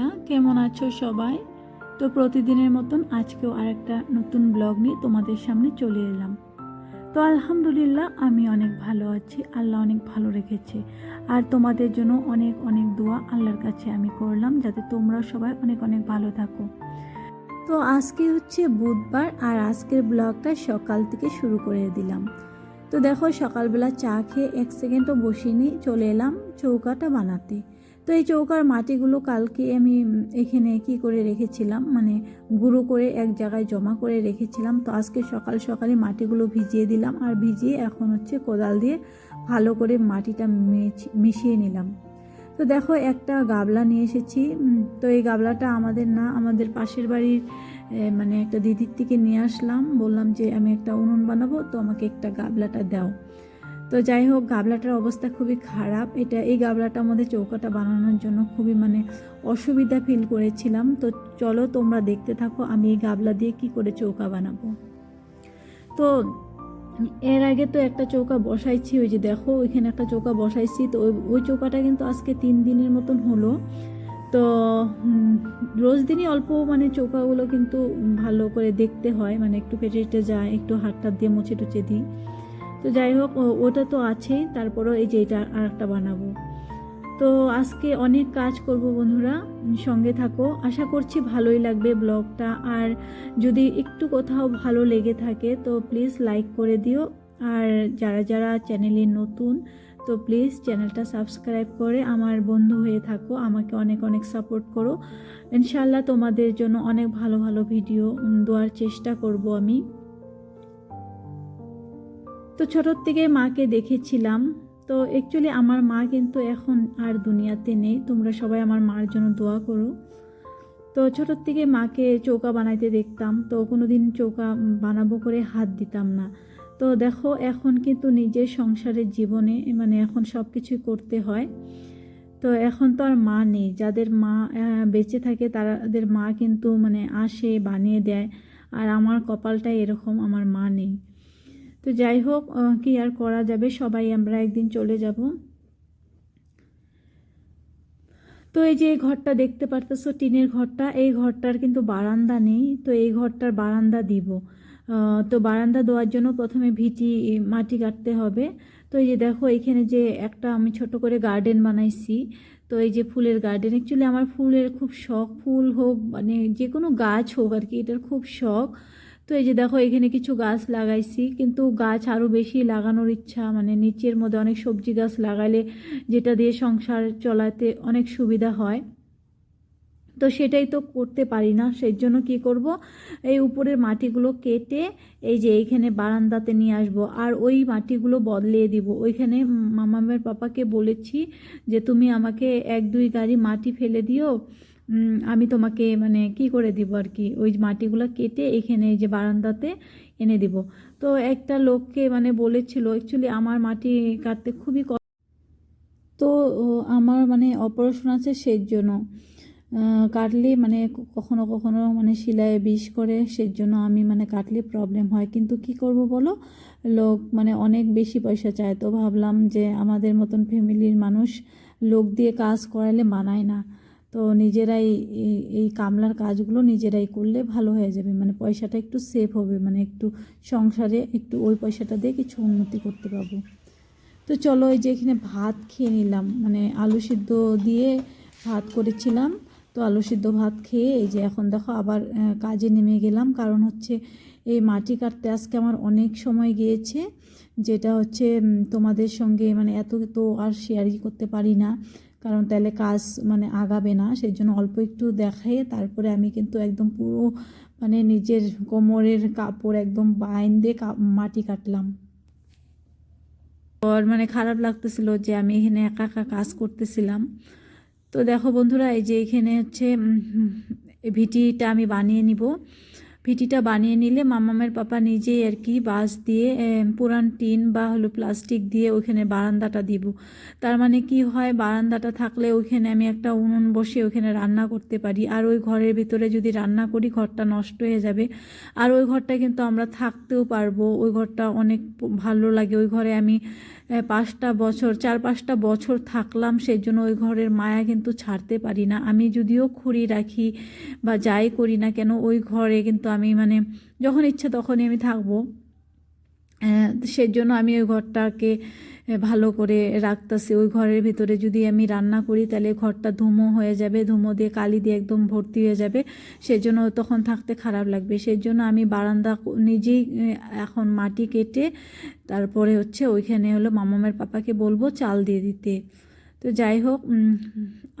কেমন আছো সবাই? তো প্রতিদিনের মতন আজকেও আরেকটা নতুন ব্লগ নিয়ে তোমাদের সামনে চলে এলাম। তো আলহামদুলিল্লাহ, আমি অনেক ভালো আছি, আল্লাহ অনেক ভালো রেখেছে। আর তোমাদের জন্য অনেক অনেক দোয়া আল্লাহর কাছে আমি করলাম, যাতে তোমরা সবাই অনেক অনেক ভালো থাকো। তো আজকে হচ্ছে বুধবার, আর আজকের ব্লগটা সকাল থেকে শুরু করে দিলাম। তো দেখো, সকালবেলা চা খেয়ে এক সেকেন্ডও বসিনি, চলে এলাম চৌকাটা বানাতে। তো এই চৌকার মাটিগুলো কালকে আমি এখানে কি করে রেখেছিলাম? মানে গুঁড়ো করে এক জায়গায় জমা করে রেখেছিলাম। তো আজকে সকাল সকালে মাটিগুলো ভিজিয়ে দিলাম আর ভিজিয়ে এখন হচ্ছে কোদাল দিয়ে ভালো করে মাটিটা মিশিয়ে নিলাম। তো দেখো একটা গাবলা নিয়ে এসেছি। তো এই গাবলাটা আমাদের না, আমাদের পাশের বাড়ির মানে একটা দিদির থেকে নিয়ে আসলাম। বললাম যে আমি একটা উনুন বানাবো, তো আমাকে একটা গাবলাটা দাও। তো যাই হোক, গাবলাটার অবস্থা খুবই খারাপ। এটা, এই গাবলাটার মধ্যে চৌকাটা বানানোর জন্য খুবই মানে অসুবিধা ফিল করেছিলাম। তো চলো তোমরা দেখতে থাকো, আমি এই গাবলা দিয়ে কি করে চৌকা বানাবো। তো এর আগে তো একটা চৌকা বসাইছি, ওই যে দেখো, ওইখানে একটা চৌকা বসাইছি। তো ওই ওই চৌকাটা কিন্তু আজকে তিন দিনের মতন হলো। তো রোজ দিনই অল্প মানে চৌকাগুলো কিন্তু ভালো করে দেখতে হয় মানে একটু কেটে কেটে যায়, একটু হাতটা দিয়ে মুছে টুচে দিই। তো যাই হোক ওটা তো আছেই, তারপরও এই যে এটা আর একটা বানাবো। তো আজকে অনেক কাজ করব বন্ধুরা, সঙ্গে থাকো। আশা করছি ভালোই লাগবে ব্লগটা, আর যদি একটু কোথাও ভালো লেগে থাকে, তো প্লিজ লাইক করে দিও। আর যারা যারা চ্যানেলে নতুন, তো প্লিজ চ্যানেলটা সাবস্ক্রাইব করে আমার বন্ধু হয়ে থাকো, আমাকে অনেক অনেক সাপোর্ট করো। ইনশাল্লাহ তোমাদের জন্য অনেক ভালো ভালো ভিডিও দেওয়ার চেষ্টা করব আমি। তো ছোটোর থেকে মাকে দেখেছিলাম। তো অ্যাকচুয়ালি আমার মা কিন্তু এখন আর দুনিয়াতে নেই। তোমরা সবাই আমার মার জন্য দোয়া করো। তো ছোটোর থেকে মাকে চৌকা বানাইতে দেখতাম। তো কোনো দিন চৌকা বানাবো করে হাত দিতাম না। তো দেখো, এখন কিন্তু নিজের সংসারের জীবনে মানে এখন সব কিছুই করতে হয়। তো এখন তো আর মা নেই। যাদের মা বেঁচে থাকে তাদের মা কিন্তু মানে আসে, বানিয়ে দেয়। আর আমার কপালটাই এরকম, আমার মা নেই। তো যাই হোক কি আর করা যাবে? সবাই আমরা একদিন চলে যাব। তো এই যে ঘরটা দেখতে পারতেছো, টিনের ঘরটা, এই ঘরটার কিন্তু বারান্দা নেই। তো এই ঘরটার বারান্দা দিব। তো বারান্দা দেওয়ার জন্য প্রথমে ভিটি মাটি কাটতে হবে। তো এই যে দেখো, এখানে যে একটা আমি ছোট করে গার্ডেন বানাইছি। তো এই যে ফুলের গার্ডেন অ্যাকচুয়ালি আমার ফুলের খুব শখ। ফুল হোক মানে যে কোনো গাছ হোক আর কি, এটার খুব শখ। তো এই যে দেখো, এখানে কিছু গাছ লাগাইছি, কিন্তু গাছ আরও বেশি লাগানোর ইচ্ছা মানে নিচের মধ্যে অনেক সবজি গাছ লাগালে যেটা দিয়ে সংসার চলাতে অনেক সুবিধা হয়। তো সেটাই তো করতে পারি না, সেই জন্য কী করব? এই উপরের মাটিগুলো কেটে এই যে এইখানে বারান্দাতে নিয়ে আসব, আর ওই মাটিগুলো বদলিয়ে দিব। ওইখানে মামামের পাপাকে বলেছি যে, তুমি আমাকে এক দুই গাড়ি মাটি ফেলে দিও আমি তোমাকে মানে কি করে দিব আর কি? ওই মাটিগুলো কেটে এখানে এই যে বারান্দাতে এনে দিব। তো একটা লোককে মানে বলেছিল অ্যাকচুয়ালি আমার মাটি কাটতে খুবই তো আমার মানে অপারেশন আছে সেই জন্য কাটলে মানে কখনো কখনো মানে শিলায় বিষ করে সেই জন্য আমি মানে কাটলে প্রবলেম হয়। কিন্তু কি করব বলো? লোক মানে অনেক বেশি পয়সা চায়। তো ভাবলাম যে আমাদের মতন ফ্যামিলির মানুষ লোক দিয়ে কাজ করালে মানায় না। তো নিজেরাই এই কামলার কাজগুলো নিজেরাই করলে ভালো হয়ে যাবে। মানে পয়সাটা একটু সেভ হবে মানে একটু সংসারে একটু ওই পয়সাটা দিয়ে কিছু উন্নতি করতে পারব। তো চলো এই যে এখানে ভাত খেয়ে নিলাম। মানে আলু সিদ্ধ দিয়ে ভাত করেছিলাম। তো আলু সিদ্ধ ভাত খেয়ে এই যে এখন দেখো আবার কাজে নেমে গেলাম। কারণ হচ্ছে এই মাটি কাটতে আজকে আমার অনেক সময় গিয়েছে। যেটা হচ্ছে তোমাদের সঙ্গে মানে এত তো আর শেয়ারই করতে পারি না। কারণ তাহলে কাজ মানে আগাবে না সেই জন্য অল্প একটু দেখাই তারপরে আমি কিন্তু একদম পুরো মানে নিজের কোমরের কাপড় একদম বাইন দিয়ে মাটি কাটলাম। আর মানে খারাপ লাগতেছিল যে আমি এখানে একা একা কাজ করতেছিলাম। তো দেখো বন্ধুরা, এই যে এখানে হচ্ছে ভিটিটা আমি বানিয়ে নিব। ভিটিটা বানিয়ে নিলে মামামের পাপা নিজেই আর কি বাঁশ দিয়ে পুরান টিন বা হলো প্লাস্টিক দিয়ে ওইখানে বারান্দাটা দিব। তার মানে কি হয়, বারান্দাটা থাকলে ওইখানে আমি একটা উনুন বসে ওইখানে রান্না করতে পারি। আর ওই ঘরের ভিতরে যদি রান্না করি, ঘরটা নষ্ট হয়ে যাবে। আর ওই ঘরটা কিন্তু আমরা থাকতেও পারব। ওই ঘরটা অনেক ভালো লাগে। ওই ঘরে আমি পাঁচটা বছর, চার পাঁচটা বছর থাকলাম সেই জন্য ওই ঘরের মায়া কিন্তু ছাড়তে পারি না। আমি যদিও খুঁড়ি রাখি বা যাই করি না কেন, ওই ঘরে কিন্তু আমি মানে যখন ইচ্ছা তখনই আমি থাকব। সেজন্য আমি ওই ঘরটাকে ভালো করে রাখতেছি। ওই ঘরের ভিতরে যদি আমি রান্না করি, তাহলে ঘরটা ধুমো হয়ে যাবে, ধুমো দিয়ে কালি দিয়ে একদম ভর্তি হয়ে যাবে। সেজন্য তখন থাকতে খারাপ লাগবে। সেই জন্য আমি বারান্দা নিজেই এখন মাটি কেটে, তারপরে হচ্ছে ওইখানে হলো মামামের পাপাকে বলব চাল দিয়ে দিতে। তো যাই হোক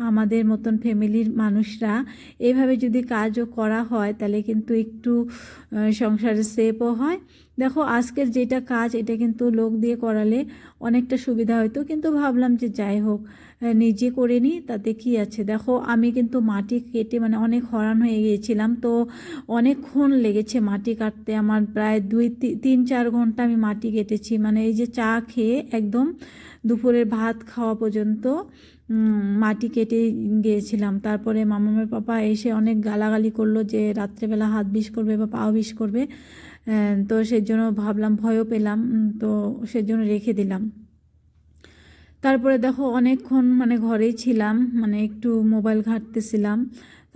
আমাদের মতন ফ্যামিলির মানুষরা এভাবে যদি কাজও করা হয়, তাহলে কিন্তু একটু সংসারে সেফও হয়। দেখো, আজকের যেটা কাজ, এটা কিন্তু লোক দিয়ে করালে অনেকটা সুবিধা হয়তো কিন্তু ভাবলাম যে যাই হোক নিজে করে নিই, তাতে কি আছে? দেখো, আমি কিন্তু মাটি কেটে মানে অনেক হরান হয়ে গিয়েছিলাম, তো অনেকক্ষণ লেগেছে মাটি কাটতে। আমার প্রায় দুই তিন চার ঘণ্টা আমি মাটি কেটেছি। মানে এই যে চা খেয়ে একদম দুপুরের ভাত খাওয়া পর্যন্ত মাটি কেটে গিয়েছিলাম। তারপরে মামামের পাপা এসে অনেক গালাগালি করল যে রাত্রেবেলা হাত বিষ করবে বা পাও বিষ করবে তো সেজন্য ভাবলাম, ভয়ও পেলাম তো সেজন্য রেখে দিলাম। তারপরে দেখো অনেকক্ষণ মানে ঘরেই ছিলাম মানে একটু মোবাইল ঘাঁটতেছিলাম।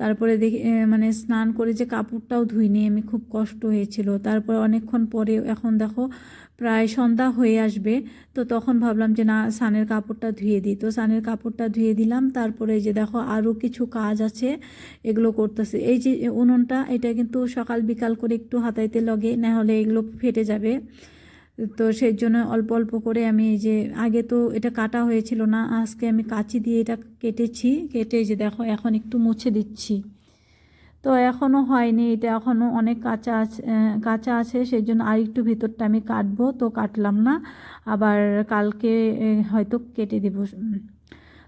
তারপরে দেখি মানে স্নান করে যে কাপড়টাও ধুইনি, আমি খুব কষ্ট হয়েছিল। তারপরে অনেকক্ষণ পরে এখন দেখো প্রায় সন্ধ্যা হয়ে আসবে, তো তখন ভাবলাম যে না, সানের কাপড়টা ধুয়ে দিই। তো সানের কাপড়টা ধুয়ে দিলাম, তারপরে যে দেখো আরও কিছু কাজ আছে, এগুলো করতেছে। এই যে উনুনটা, এটা কিন্তু সকাল বিকাল করে একটু হাতাইতে লগে, না হলে এগুলো ফেটে যাবে। তো সেই জন্য অল্প অল্প করে আমি এই যে, আগে তো এটা কাটা হয়েছিল না, আজকে আমি কাঁচি দিয়ে এটা কেটেছি, কেটে যে দেখো এখন একটু মুছে দিচ্ছি। তো এখনও হয়নি, এটা এখনও অনেক কাঁচা আছে কাঁচা আছে, সেই জন্য আর একটু ভিতরটা আমি কাটবো, তো কাটলাম না, আবার কালকে হয়তো কেটে দেবো।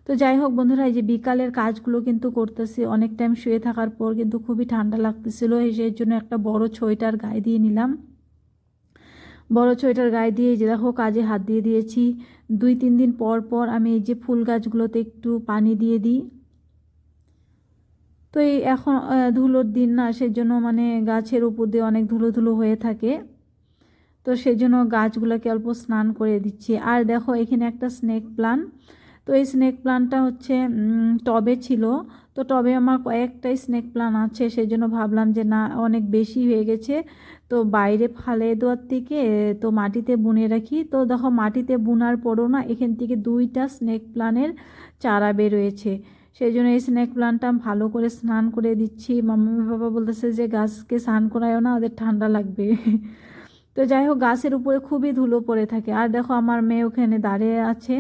তো যাই হোক বন্ধুরা, এই যে বিকালের কাজগুলো কিন্তু করতেছি, অনেক টাইম শুয়ে থাকার পর কিন্তু খুবই ঠান্ডা লাগতেছিল সেই জন্য একটা বড় সোয়েটার গায়ে দিয়ে নিলাম। বড় সোয়েটার গায়ে দিয়ে যে দেখো কাজে হাত দিয়ে দিয়েছি। দুই, তিন দিন পর পর আমি এই যে ফুল গাছগুলোতে একটু পানি দিয়ে দিই। তো এই এখন ধুলোর দিন না, সেজন্য মানে গাছের উপর দিয়ে অনেক ধুলো ধুলো হয়ে থাকে। তো সেই জন্য গাছগুলোকে অল্প স্নান করে দিচ্ছি। আর দেখো এখানে একটা স্নেক প্লান তো এই স্নেক প্লান্টটা হচ্ছে টবে ছিল। তো টবে আমার কয়েকটাই স্নেক প্লান আছে সেই জন্য ভাবলাম যে না, অনেক বেশি হয়ে গেছে। তো বাইরে ফালে দেওয়ার থেকে, তো মাটিতে বুনে রাখি। তো দেখো মাটিতে বুনার পরও না, এখান থেকে দুইটা স্নেক প্লানের চারা বেরোয়েছে সেই জন্য এই স্নেক প্লান্টটা ভালো করে স্নান করে দিচ্ছি। মাম্মি বাবা বলতেছে যে গাছকে স্নান করায়ও না, ওদের ঠান্ডা লাগবে। তো যাই হোক, গাছের উপরে খুবই ধুলো পড়ে থাকে। আর দেখো আমার মেয়ে ওখানে দাঁড়িয়ে আছে।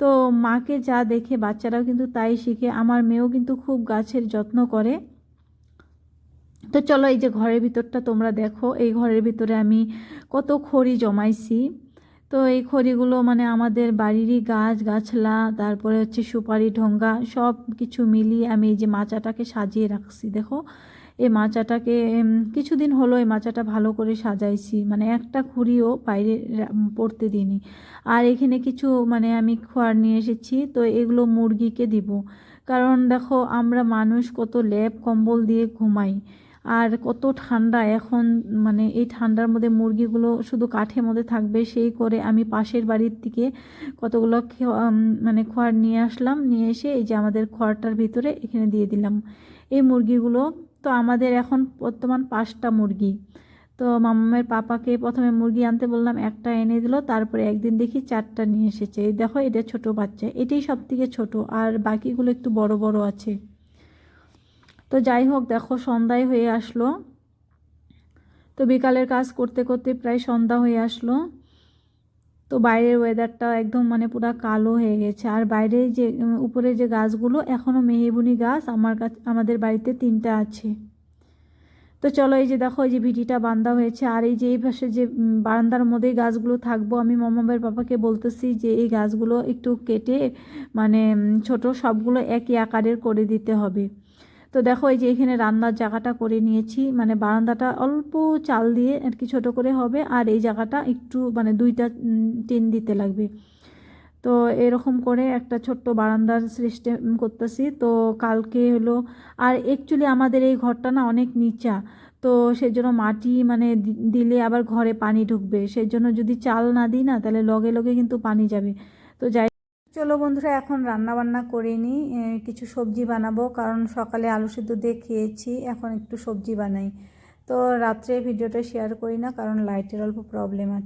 তো মাকে যা দেখে বাচ্চারাও কিন্তু তাই শিখে, আমার মেয়েও কিন্তু খুব গাছের যত্ন করে। তো চলো এই যে ঘরের ভিতরটা তোমরা দেখো, এই ঘরের ভিতরে আমি কত খড়ি জমাইছি। তো এই খড়িগুলো মানে আমাদের বাড়িরই গাছ, গাছলা, তারপরে হচ্ছে সুপারি, ঢোঙ্গা সব কিছু মিলিয়ে আমি এই যে মাচাটাকে সাজিয়ে রাখছি, দেখো। এই মাচাটাকে কিছুদিন হলো এই মাচাটা ভালো করে সাজাইছি। মানে একটা খুঁড়িও বাইরে পড়তে দিইনি। আর এখানে কিছু মানে আমি খোয়ার নিয়ে এসেছি, তো এগুলো মুরগিকে দিব। কারণ দেখো, আমরা মানুষ কত লেপ, কম্বল দিয়ে ঘুমাই। আর কত ঠান্ডা, এখন মানে এই ঠান্ডার মধ্যে মুরগিগুলো শুধু কাঠের মধ্যে থাকবে, সেই করে আমি পাশের বাড়ির থেকে কতগুলো মানে খড় নিয়ে আসলাম। নিয়ে এসে এই যে আমাদের খড়টার ভিতরে এখানে দিয়ে দিলাম। এই মুরগিগুলো তো আমাদের এখন বর্তমান পাঁচটা মুরগি। তো মামামের পাপাকে প্রথমে মুরগি আনতে বললাম, একটা এনে দিল, তারপরে একদিন দেখি চারটা নিয়ে এসেছে। এই দেখো, এটা ছোট বাচ্চা, এটাই সব থেকে ছোটো, আর বাকিগুলো একটু বড় বড় আছে। তো যাই হোক, দেখো সন্ধ্যায় হয়ে আসলো। তো বিকালের কাজ করতে করতে প্রায় সন্ধ্যা হয়ে আসলো। তো বাইরের ওয়েদারটা একদম মানে পুরো কালো হয়ে গেছে। আর বাইরে যে উপরে যে গাছগুলো এখনও মেহেবুনি গাছ আমার কাছে, আমাদের বাড়িতে তিনটা আছে। তো চলো এই যে দেখো, এই যে ভিডিটা বান্ধা হয়েছে। আর এই যে এই পাশে যে বারান্দার মধ্যে গাছগুলো থাকব, আমি মামাবের বাবাকে বলতেছি যে, এই গাছগুলো একটু কেটে মানে ছোট সবগুলো একই আকারের করে দিতে হবে। তো দেখো এই যে এখানে রান্নার জায়গাটা করে নিয়েছি মানে বারান্দাটা অল্প চাল দিয়ে আর কি ছোটো করে হবে, আর এই জায়গাটা একটু মানে দুইটা টিন দিতে লাগবে। তো এরকম করে একটা ছোট্ট বারান্দার সিস্টেম করতেছি। তো কালকে হলো, আর অ্যাকচুয়ালি আমাদের এই ঘরটা না অনেক নিচা, তো সেজন্য মাটি মানে দিলে আবার ঘরে পানি ঢুকবে। সেজন্য যদি চাল না দিই না, তাহলে লগে লগে কিন্তু পানি যাবে। তো যাই চলো বন্ধুরা, এখন রান্না বান্না করে নিই। কিছু সবজি বানাবো, কারণ সকালে আলু সিদ্ধ দিয়ে খেয়েছি, এখন একটু সবজি বানাই। তো রাত্রে ভিডিওটা শেয়ার করি না, কারণ লাইটের অল্প প্রবলেম আছে।